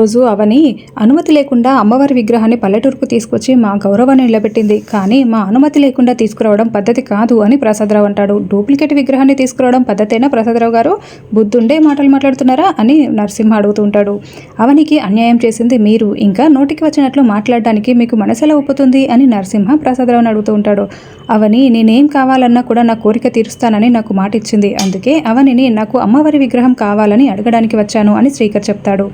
రోజు అవని అనుమతి లేకుండా అమ్మవారి విగ్రహాన్ని పల్లెటూరుకు తీసుకొచ్చి మా గౌరవాన్ని నిలబెట్టింది. కానీ మా అనుమతి లేకుండా తీసుకురావడం పద్ధతి కాదు అని ప్రసాదరావు అంటాడు. డూప్లికేట్ విగ్రహాన్ని తీసుకురావడం పద్ధతేనా ప్రసాదరావు గారు? బుద్ధుండే మాటలు మాట్లాడుతున్నారా అని నరసింహ అడుగుతూ ఉంటాడు. అవనికి అన్యాయం చేసింది మీరు. ఇంకా నోటికి వచ్చినట్లు మాట్లాడడానికి మీకు మనసులో ఒప్పుతుంది అని నరసింహ ప్రసాదరావుని అడుగుతూ ఉంటాడు. అవని నేనేం కావాలన్నా కూడా నా కోరిక తీరుస్తానని నాకు మాట ఇచ్చింది. అందుకే అవనిని నాకు అమ్మవారి విగ్రహం కావాలని అడగడానికి వచ్చాను అని శ్రీకర్ చెప్తాడు.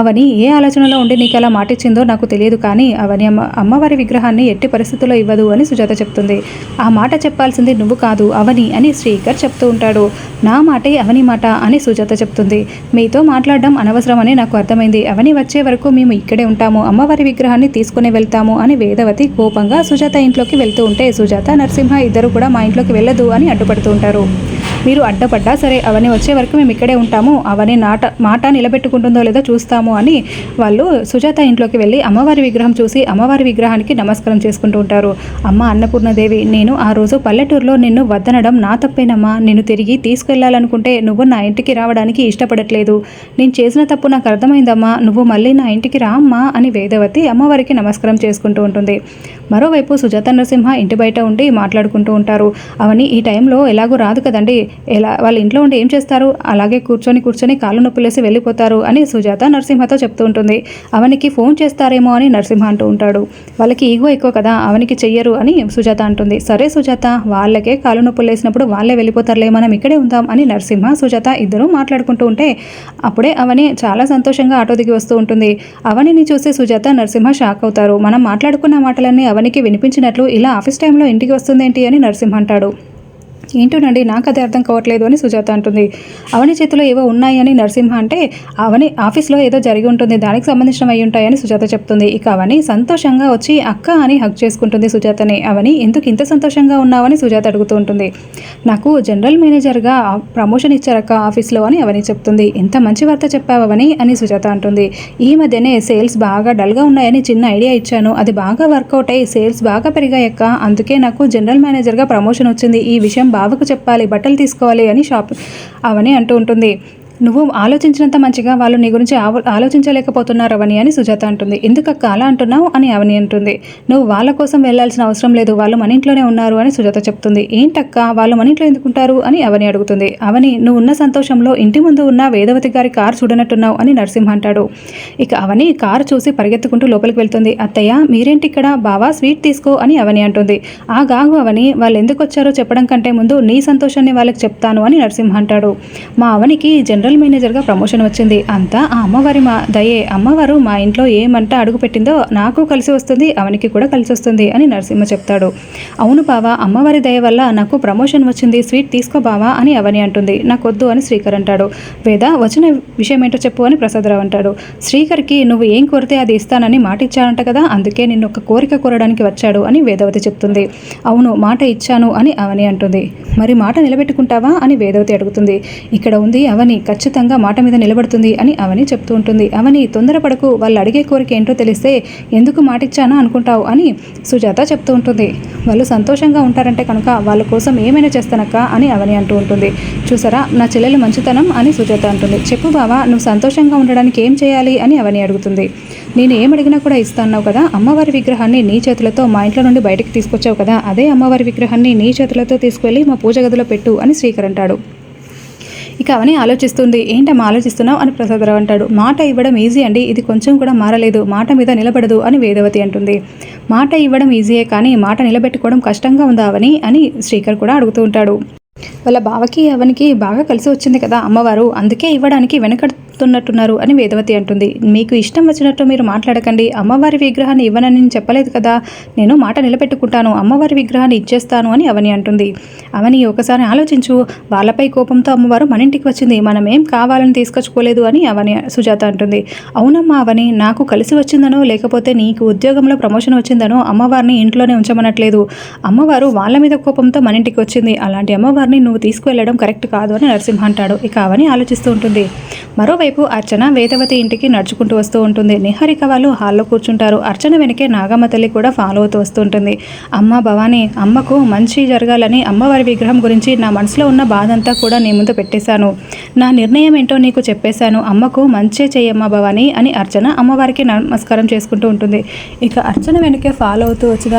అవని ఏ ఆలోచనలో ఉండి నీకు అలా మాట ఇచ్చిందో నాకు తెలియదు కానీ అవని అమ్మ అమ్మవారి విగ్రహాన్ని ఎట్టి పరిస్థితుల్లో ఇవ్వదు అని సుజాత చెప్తుంది. ఆ మాట చెప్పాల్సింది నువ్వు కాదు అవని అని శ్రీకర్ చెప్తూ ఉంటాడు. నా మాటే అవని మాట అని సుజాత చెప్తుంది. మీతో మాట్లాడడం అనవసరమని నాకు అర్థమైంది. అవని వచ్చే వరకు మేము ఇక్కడే ఉంటాము. అమ్మవారి విగ్రహాన్ని తీసుకుని వెళ్తాము అని వేదవతి కోపంగా సుజాత ఇంట్లోకి వెళ్తూ ఉంటే సుజాత నరసింహ ఇద్దరు కూడా మా ఇంట్లోకి వెళ్ళదు అని అడ్డుపడుతూ ఉంటారు. మీరు అడ్డపడ్డా సరే అవని వచ్చే వరకు మేము ఇక్కడే ఉంటాము. అవని నాట మాట నిలబెట్టుకుంటుందో లేదో చూస్తాము అని వాళ్ళు సుజాత ఇంట్లోకి వెళ్ళి అమ్మవారి విగ్రహం చూసి అమ్మవారి విగ్రహానికి నమస్కారం చేసుకుంటూ ఉంటారు. అమ్మ అన్నపూర్ణదేవి నేను ఆ రోజు పల్లెటూరులో నిన్ను వద్దనడం నా తప్పేనమ్మా. నేను తిరిగి తీసుకెళ్ళాలనుకుంటే నువ్వు నా ఇంటికి రావడానికి ఇష్టపడట్లేదు. నేను చేసిన తప్పు నాకు అర్థమైందమ్మా. నువ్వు మళ్ళీ నా ఇంటికి రా అమ్మా అని వేదవతి అమ్మవారికి నమస్కారం చేసుకుంటూ ఉంటుంది. మరోవైపు సుజాత నరసింహ ఇంటి బయట ఉండి మాట్లాడుకుంటూ ఉంటారు. అవని ఈ టైంలో ఎలాగో రాదు కదండి. ఎలా వాళ్ళ ఇంట్లో ఉండి ఏం చేస్తారు? అలాగే కూర్చొని కూర్చొని కాళ్ళు నొప్పులేసి వెళ్ళిపోతారు అని సుజాత నరసింహతో చెప్తూ ఉంటుంది. అవనికి ఫోన్ చేస్తారేమో అని నరసింహ అంటూ ఉంటాడు. వాళ్ళకి ఈగో ఎక్కువ కదా అవనికి చెయ్యరు అని సుజాత అంటుంది. సరే సుజాత వాళ్ళకే కాళ్ళు నొప్పులు వేసినప్పుడు వాళ్ళే వెళ్ళిపోతారులే మనం ఇక్కడే ఉందాం అని నరసింహ సుజాత ఇద్దరు మాట్లాడుకుంటూ ఉంటే అప్పుడే అవని చాలా సంతోషంగా ఆటో దిగి వస్తూ ఉంటుంది. అవనిని చూసి సుజాత నరసింహ షాక్ అవుతారు. మనం మాట్లాడుకున్న మాటలన్నీ అవనికి వినిపించినట్లు ఇలా ఆఫీస్ టైంలో ఇంటికి వస్తుందేంటి అని నరసింహ అంటాడు. ఏంటోనండి నాకు అది అర్థం కావట్లేదు అని సుజాత అంటుంది. అవని చేతిలో ఏవో ఉన్నాయి అని నరసింహ అంటే అవని ఆఫీస్లో ఏదో జరిగి ఉంటుంది దానికి సంబంధించిన అయి ఉంటాయని సుజాత చెప్తుంది. ఇక అవని సంతోషంగా వచ్చి అక్క అని హక్ చేసుకుంటుంది సుజాతని. అవని ఎందుకు ఇంత సంతోషంగా ఉన్నావని? సుజాత అడుగుతూ ఉంటుంది. నాకు జనరల్ మేనేజర్గా ప్రమోషన్ ఇచ్చారక్క ఆఫీస్లో అని అవని చెప్తుంది. ఎంత మంచి వార్త చెప్పావని అని సుజాత అంటుంది. ఈ మధ్యనే సేల్స్ బాగా డల్గా ఉన్నాయని చిన్న ఐడియా ఇచ్చాను. అది బాగా వర్కౌట్ అయ్యి సేల్స్ బాగా పెరిగాయక్క. అందుకే నాకు జనరల్ మేనేజర్గా ప్రమోషన్ వచ్చింది. ఈ విషయం బావకు చెప్పాలి బట్టలు తీసుకోవాలి అని షాప్ అవని అంటూ ఉంటుంది. నువ్వు ఆలోచించినంత మంచిగా వాళ్ళు నీ గురించి ఆలోచించలేకపోతున్నారు అవని అని సుజాత అంటుంది. ఎందుకక్క అలా అంటున్నావు అని అవని అంటుంది. నువ్వు వాళ్ళ కోసం వెళ్ళాల్సిన అవసరం లేదు. వాళ్ళు మన ఇంట్లోనే ఉన్నారు అని సుజాత చెప్తుంది. ఏంటక్క? వాళ్ళు మన ఇంట్లో ఎందుకుంటారు అని అవని అడుగుతుంది. అవని నువ్వు ఉన్న సంతోషంలో ఇంటి ముందు ఉన్న వేదవతి గారి కారు చూడనట్టున్నావు అని నరసింహ అంటాడు. ఇక అవని కారు చూసి పరిగెత్తుకుంటూ లోపలికి వెళ్తుంది. అత్తయ్య మీరేంటి ఇక్కడ బావా స్వీట్ తీసుకో అని అవని అంటుంది. ఆ గాగు అవని వాళ్ళు ఎందుకు వచ్చారో చెప్పడం కంటే ముందు నీ సంతోషాన్ని వాళ్ళకి చెప్తాను అని నరసింహ అంటాడు. మా అవనికి జనరల్ మేనేజర్గా ప్రమోషన్ వచ్చింది. అంతా ఆ అమ్మవారి మా దయే. అమ్మవారు మా ఇంట్లో ఏమంట అడుగు పెట్టిందో నాకు కలిసి వస్తుంది అవనికి కూడా కలిసి వస్తుంది అని నరసింహ చెప్తాడు. అవును బావా అమ్మవారి దయ వల్ల నాకు ప్రమోషన్ వచ్చింది. స్వీట్ తీసుకో బావా అని అవని అంటుంది. నాకు వద్దు అని శ్రీకర్ అంటాడు. వేద వచ్చిన విషయం ఏంటో చెప్పు అని ప్రసాదరావు అంటాడు. శ్రీకర్కి నువ్వు ఏం కోరితే అది ఇస్తానని మాట ఇచ్చానంట కదా అందుకే నిన్ను ఒక కోరిక కోరడానికి వచ్చాడు అని వేదవతి చెప్తుంది. అవును మాట ఇచ్చాను అని అవని అంటుంది. మరి మాట నిలబెట్టుకుంటావా అని వేదవతి అడుగుతుంది. ఇక్కడ ఉంది అవని ఖచ్చితంగా ఖచ్చితంగా మాట మీద నిలబడుతుంది అని అవని చెప్తూ ఉంటుంది. అవని తొందరపడకు వాళ్ళు అడిగే కోరిక ఏంటో తెలిస్తే ఎందుకు మాటిచ్చానా అనుకుంటావు అని సుజాత చెప్తూ ఉంటుంది. వాళ్ళు సంతోషంగా ఉంటారంటే కనుక వాళ్ళ కోసం ఏమైనా చేస్తానక్క అని అవని అంటూ ఉంటుంది. చూసారా? నా చెల్లెలు మంచితనం అని సుజాత అంటుంది. చెప్పు బావా నువ్వు సంతోషంగా ఉండడానికి ఏం చేయాలి అని అవని అడుగుతుంది. నేను ఏం అడిగినా కూడా ఇస్తాన్నావు కదా అమ్మవారి విగ్రహాన్ని నీ చేతులతో మా ఇంట్లో నుండి బయటకు తీసుకొచ్చావు కదా అదే అమ్మవారి విగ్రహాన్ని నీ చేతులతో తీసుకువెళ్ళి మా పూజ గదిలో పెట్టు అని శ్రీకర్ అంటాడు. ఇక అవని ఆలోచిస్తుంది. ఏంటమ్మా ఆలోచిస్తున్నావు? అని ప్రసాదరావు అంటాడు. మాట ఇవ్వడం ఈజీ అండి. ఇది కొంచెం కూడా మారలేదు. మాట మీద నిలబడదు అని వేదవతి అంటుంది. మాట ఇవ్వడం ఈజీయే కానీ మాట నిలబెట్టుకోవడం కష్టంగా ఉందా అవని? అని శ్రీకర్ కూడా అడుగుతూ ఉంటాడు. వాళ్ళ బావకి అవనికి బాగా కలిసి వచ్చింది కదా అమ్మవారు. అందుకే ఇవ్వడానికి వెనక వెనకడుతున్నట్టున్నారు అని వేదవతి అంటుంది. మీకు ఇష్టం వచ్చినట్టు మీరు మాట్లాడకండి. అమ్మవారి విగ్రహాన్ని ఇవ్వనని నేను చెప్పలేదు కదా. నేను మాట నిలబెట్టుకుంటాను. అమ్మవారి విగ్రహాన్ని ఇచ్చేస్తాను అని అవని అంటుంది. అవని ఒకసారి ఆలోచించు. వాళ్ళపై కోపంతో అమ్మవారు మన ఇంటికి వచ్చింది. మనం ఏం కావాలని తీసుకొచ్చుకోలేదు అని అవని సుజాత అంటుంది. అవునమ్మా అవని నాకు కలిసి వచ్చిందనో లేకపోతే నీకు ఉద్యోగంలో ప్రమోషన్ వచ్చిందనో అమ్మవారిని ఇంట్లోనే ఉంచమనట్లేదు. అమ్మవారు వాళ్ళ మీద కోపంతో మన ఇంటికి వచ్చింది. అలాంటి అమ్మవారిని నువ్వు తీసుకువెళ్ళడం కరెక్ట్ కాదు అని నరసింహ అంటాడు. ఇక అవని ఆలోచిస్తూ ఉంటుంది. మరోవైపు అర్చన వేదవతి ఇంటికి నడుచుకుంటూ వస్తూ ఉంటుంది. నిహారిక వాళ్ళు హాల్లో కూర్చుంటారు. అర్చన వెనకే నాగమ్మ తల్లి కూడా ఫాలో అవుతూ వస్తుంటుంది అమ్మ భవానీ అమ్మకు మంచి జరగాలని అమ్మవారి విగ్రహం గురించి నా మనసులో ఉన్న బాధ అంతా కూడా నీ ముందు పెట్టేశాను. నా నిర్ణయం ఏంటో నీకు చెప్పేశాను. అమ్మకు మంచే చేయమ్మ భవానీ అని అర్చన అమ్మవారికి నమస్కారం చేసుకుంటూ ఉంటుంది. ఇక అర్చన వెనకే ఫాలో అవుతూ వచ్చిన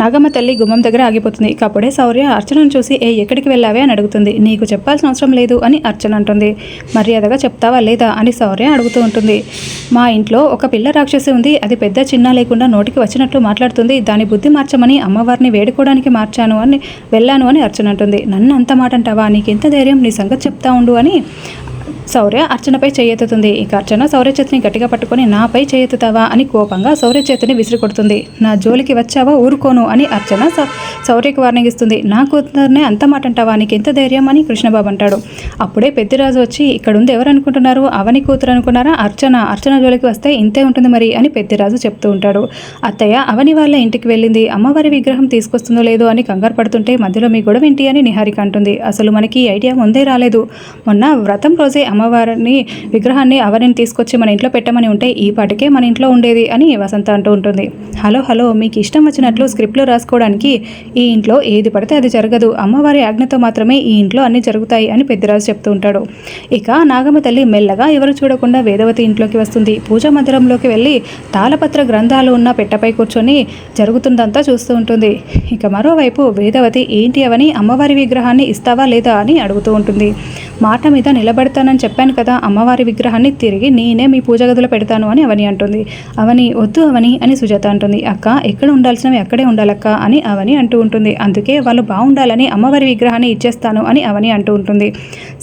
నాగమ్మ తల్లి గుమ్మం దగ్గర ఆగిపోతుంది. ఇక అప్పుడే శౌర్య అర్చనను చూసి ఏ ఎక్కడికి వెళ్ళావే? అని అడుగుతుంది. నీకు చెప్పాల్సిన అవసరం లేదు అని అర్చన అంటుంది. మర్యాదగా చెప్తావా లేదా? అని శౌర్య అడుగుతూ ఉంటుంది. మా ఇంట్లో ఒక పిల్ల రాక్షసి ఉంది. అది పెద్ద చిన్న లేకుండా నోటికి వచ్చినట్లు మాట్లాడుతుంది. దాని బుద్ధి మార్చమని అమ్మవారిని వేడుకోవడానికి మార్చాను అని వెళ్ళాను అని అర్చన అంటుంది. నన్ను అంత మాట అంటావా నీకెంత ధైర్యం? నీ సంగతి చెప్తా ఉండు అని శౌర్య అర్చనపై చేయెత్తుతుంది. ఇక అర్చన శౌర్య చేతిని గట్టిగా పట్టుకొని నాపై చేయెత్తుతావా? అని కోపంగా శౌర్య చేతిని విసిరి కొడుతుంది నా జోలికి వచ్చావా? ఊరుకోను అని అర్చన శౌర్యకి వార్నింగ్ ఇస్తుంది. నా కూతురునే అంత మాట అంటావా నీకు ఎంత ధైర్యం? అని కృష్ణబాబు అంటాడు. అప్పుడే పెద్దిరాజు వచ్చి ఇక్కడ ఉంది ఎవరు అనుకుంటున్నారు అవని కూతురు అనుకున్నారా? అర్చన అర్చన జోలికి వస్తే ఇంతే ఉంటుంది మరి అని పెద్దిరాజు చెప్తూ ఉంటాడు. అత్తయ్య అవని వాళ్ళ ఇంటికి వెళ్ళింది. అమ్మవారి విగ్రహం తీసుకొస్తుందో లేదో అని కంగారు పడుతుంటే మధ్యలో మీ గొడవ ఏంటి అని నిహారిక అంటుంది. అసలు మనకి ఈ ఐడియా ముందే రాలేదు. మొన్న వ్రతం రోజే అమ్మవారిని విగ్రహాన్ని అవరిని తీసుకొచ్చి మన ఇంట్లో పెట్టమని ఉంటే ఈ పాటికే మన ఇంట్లో ఉండేది అని వసంత అంటూ ఉంటుంది. హలో హలో మీకు ఇష్టం వచ్చినట్లు స్క్రిప్ట్లో రాసుకోవడానికి ఈ ఇంట్లో ఏది పడితే అది జరగదు. అమ్మవారి ఆజ్ఞతో మాత్రమే ఈ ఇంట్లో అన్ని జరుగుతాయి అని పెద్దరాజు చెప్తూ ఉంటాడు. ఇక నాగమ్మ తల్లి మెల్లగా ఎవరు చూడకుండా వేదవతి ఇంట్లోకి వస్తుంది. పూజా మందిరంలోకి వెళ్ళి తాళపత్ర గ్రంథాలు ఉన్న పెట్టపై కూర్చొని జరుగుతుందంతా చూస్తూ ఉంటుంది. ఇక మరోవైపు వేదవతి ఏంటి అవని? అమ్మవారి విగ్రహాన్ని ఇస్తావా లేదా? అని అడుగుతూ ఉంటుంది. మాట మీద నిలబెడతానని చెప్పాను కదా అమ్మవారి విగ్రహాన్ని తిరిగి నేనే మీ పూజ గదిలో పెడతాను అని అవని అంటుంది. అవని వద్దు అవని అని సుజాత అంటుంది. అక్క ఎక్కడ ఉండాల్సినవి అక్కడే ఉండాలక్క అని అవని అంటూ ఉంటుంది. అందుకే వాళ్ళు బాగుండాలని అమ్మవారి విగ్రహాన్ని ఇచ్చేస్తాను అని అవని అంటూ ఉంటుంది.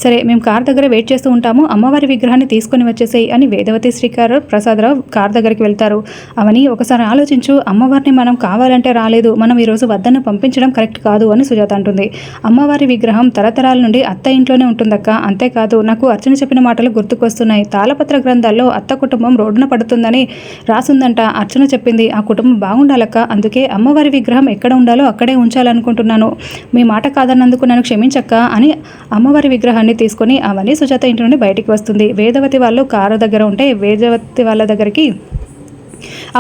సరే మేము కార్ దగ్గర వెయిట్ చేస్తూ ఉంటాము. అమ్మవారి విగ్రహాన్ని తీసుకొని వచ్చేసేయి అని వేదవతి శ్రీకారు ప్రసాదరావు కార్ దగ్గరికి వెళ్తారు. అవని ఒకసారి ఆలోచించు. అమ్మవారిని మనం కావాలంటే రాలేదు. మనం ఈరోజు వద్దను పంపించడం కరెక్ట్ కాదు అని సుజాత అంటుంది. అమ్మవారి విగ్రహం తరతరాల నుండి అత్త ఇంట్లోనే ఉంటుందక్క. అంతేకాదు నాకు అర్చన చెప్పిన మాటలు గుర్తుకొస్తున్నాయి. తాళపత్ర గ్రంథాల్లో అత్త కుటుంబం రోడ్డున పడుతుందని రాసుందంట. అర్చన చెప్పింది ఆ కుటుంబం బాగుండాలక్క అందుకే అమ్మవారి విగ్రహం ఎక్కడ ఉండాలో అక్కడే ఉంచాలనుకుంటున్నాను. మీ మాట కాదన్నందుకు నన్ను క్షమించక్క అని అమ్మవారి విగ్రహాన్ని తీసుకొని అవన్నీ సుజాత ఇంటి నుండి బయటికి వస్తుంది. వేదవతి వాళ్ళు కారు దగ్గర ఉంటే వేదవతి వాళ్ళ దగ్గరికి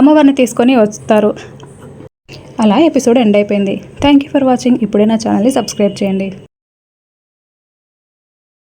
అమ్మవారిని తీసుకొని వస్తారు. అలా ఎపిసోడ్ ఎండ్ అయిపోయింది. Thank you for watching. ఇప్పుడే నా ఛానల్ని సబ్స్క్రైబ్ చేయండి.